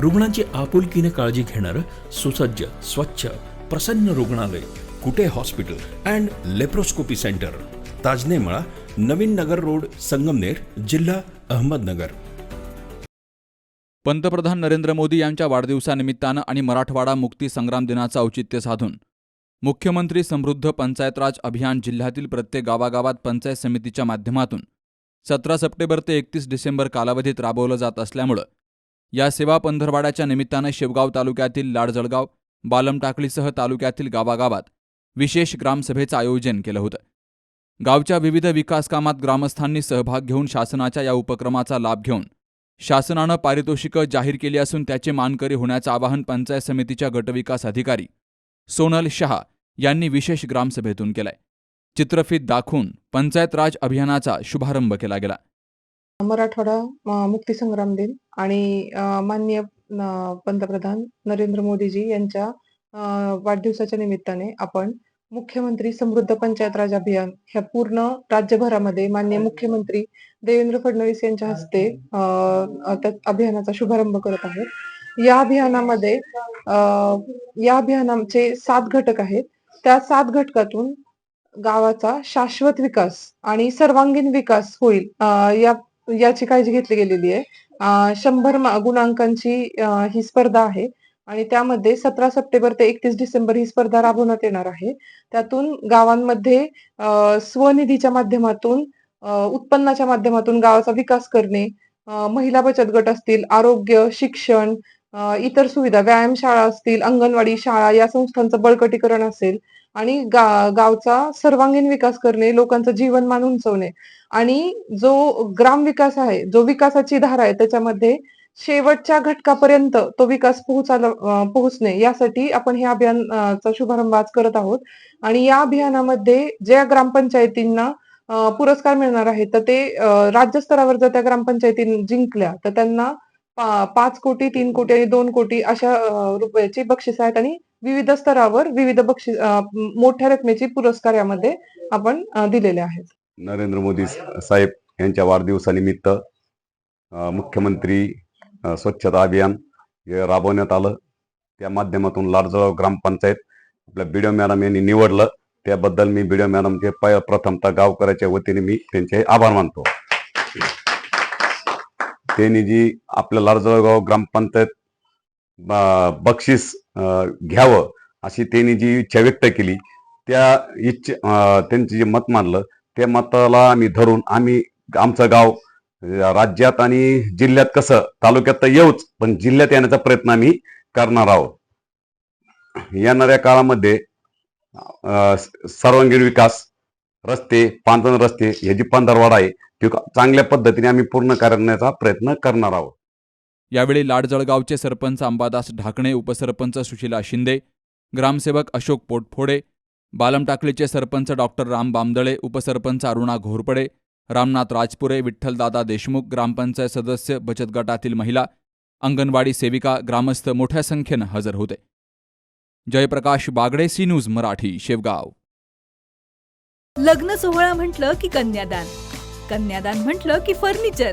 रुग्णांची आपुलकीने काळजी घेणारं सुसज्ज स्वच्छ प्रसन्न रुग्णालय Kute hospital and laparoscopy centre. Tajnemala Naveen Nagar road Sangamner जिल्हा अहमदनगर. पंतप्रधान नरेंद्र मोदी यांच्या वाढदिवसानिमित्तानं आणि मराठवाडा मुक्ती संग्राम दिनाचं औचित्य साधून मुख्यमंत्री समृद्ध पंचायत राज अभियान जिल्ह्यातील प्रत्येक गावागावात पंचायत समितीच्या माध्यमातून सतरा सप्टेंबर ते एकतीस डिसेंबर कालावधीत राबवलं जात असल्यामुळं या सेवा पंधरवाड्याच्या निमित्तानं शेवगाव तालुक्यातील लाडजळगाव बालमटाकळीसह तालुक्यातील गावागावात विशेष ग्रामसभेचं आयोजन केलं होतं. गावच्या विविध विकास कामात ग्रामस्थांनी सहभाग घेऊन शासनाच्या या उपक्रमाचा लाभ घेऊन शासनानं पारितोषिकं जाहीर केली असून त्याचे मानकरी होण्याचं आवाहन पंचायत समितीच्या गटविकास अधिकारी सोनल शहा यांनी विशेष ग्रामसभेतून केलंय. चित्रफित दाखवून पंचायत राज अभियानाचा शुभारंभ केला गेला. मराठवाडा मुक्तीसंग्राम दिन आणि माननीय पंतप्रधान नरेंद्र मोदीजी यांच्या वाढदिवसाच्या निमित्ताने आपण मुख्यमंत्री समृद्ध पंचायत राज अभियान ह्या पूर्ण राज्यभरामध्ये माननीय मुख्यमंत्री देवेंद्र फडणवीस यांच्या हस्ते त्या अभियानाचा शुभारंभ करत आहोत. या अभियानामध्ये या अभियानाचे सात घटक आहेत. त्या सात घटकातून गावाचा शाश्वत विकास आणि सर्वांगीण विकास होईल या याची काळजी घेतली गेलेली आहे. शंभर गुणांकांची ही स्पर्धा आहे. आणि त्यामध्ये सतरा सप्टेंबर ते एकतीस डिसेंबर ही स्पर्धा राबवण्यात येणार आहे. त्यातून गावांमध्ये स्वनिधीच्या माध्यमातून उत्पन्नाच्या माध्यमातून गावाचा विकास करणे महिला बचत गट असतील आरोग्य शिक्षण इतर सुविधा व्यायामशाळा असतील अंगणवाडी शाळा या संस्थांचं बळकटीकरण असेल आणि गा गावचा सर्वांगीण विकास करणे लोकांचं जीवनमान उंचवणे. आणि जो ग्राम विकास आहे जो विकासाची धारा आहे त्याच्यामध्ये शेवटच्या घटकापर्यंत तो विकास पोहोचायला पोहोचणे यासाठी आपण हे अभियानाचा शुभारंभ आज करत आहोत. आणि या अभियानामध्ये ज्या ग्रामपंचायतींना पुरस्कार मिळणार आहे तर ते राज्य राज्यस्तरावर जर त्या ग्रामपंचायती जिंकल्या तर त्यांना पाच कोटी तीन कोटी आणि दोन कोटी अशा रुपयाची बक्षीस आहेत. आणि विविध स्तरावर विविध बक्षीस मोठ्या रकमेचे पुरस्कार यामध्ये आपण दिलेले आहेत. नरेंद्र मोदी साहेब यांच्या वाढदिवसानिमित्त मुख्यमंत्री स्वच्छता अभियान हे राबवण्यात आलं. त्या माध्यमातून लाडजळाव ग्रामपंचायत आपल्या बिडिओ मॅडम यांनी निवडलं. त्याबद्दल मी बिडिओ मॅडमचे प- प्रथमतः गावकऱ्याच्या वतीने मी त्यांचे आभार मानतो. त्यांनी जी आपल्या लाडजळगाव ग्रामपंचायत बक्षीस घ्यावं अशी त्यांनी जी इच्छा व्यक्त केली त्या इच्छा त्यांचं जे मत मानलं त्या मताला आम्ही धरून आम्ही आमचं गाव राज्यात आणि जिल्ह्यात कसं तालुक्यात तर येऊच पण जिल्ह्यात येण्याचा प्रयत्न आम्ही करणार आहोत. येणाऱ्या काळामध्ये सर्वांगीण विकास रस्ते पांढरण रस्ते हे जी पंधरवाडा आहे ती चांगल्या पद्धतीने आम्ही पूर्ण करण्याचा प्रयत्न करणार आहोत. यावेळी लाडजळगावचे सरपंच अंबादास ढाकणे उपसरपंच सुशीला शिंदे ग्रामसेवक अशोक पोटफोडे बालमटाकलीचे सरपंच डॉक्टर राम बामदळे उपसरपंच अरुणा घोरपडे रामनाथ राजपुरे विठ्ठलदादा देशमुख ग्रामपंचायत सदस्य बचत गटातील महिला अंगणवाडी सेविका ग्रामस्थ मोठ्या संख्येनं हजर होते. Jayprakash Bagde C news Marathi Shevgaon. लग्न सोहळा म्हटलं की कन्यादान. कन्यादान म्हटलं की फर्निचर.